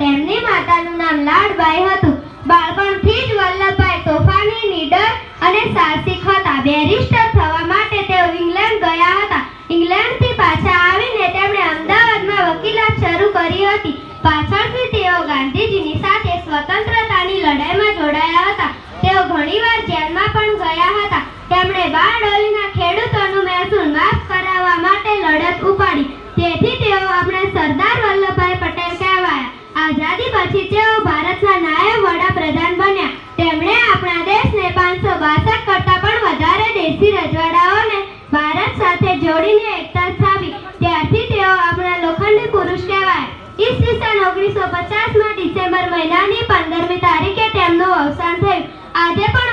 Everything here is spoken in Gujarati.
તેમની માતાનું નામ લાડબાઈ હતું. બાળપણથી જ વલ્લભભાઈ તોફાની નીડર અને સાહસિક હતા. બેરિસ્ટર થવા માટે તેઓ ઇંગ્લેન્ડ ગયા હતા. ઇંગ્લેન્ડથી પાછા આવીને તેમણે અમદાવાદમાં વકીલાત શરૂ કરી હતી. પાછળથી તેઓ ગાંધીજીની સાથે સ્વતંત્રતાની લડાઈમાં જોડાયા હતા. તેઓ ઘણીવાર જેલમાં પણ ગયા હતા. તેમણે બાળ બારડોલીના પછી તેઓ ભારતના નાયબ વડાપ્રધાન બન્યા. તેમણે આપણા દેશને પાંચસો બાસઠ કરતાં પણ વધારે દેશી રજવાડાઓને ભારત સાથે જોડીને એકતા સ્થાપી. ત્યારથી તેઓ આપણા લોખંડી પુરુષ કહેવાય. ઈસવીસન ઓગણીસો પચાસમાં ડિસેમ્બર મહિનાની પંદરમી તારીખે તેમનું અવસાન થયું. આજે પણ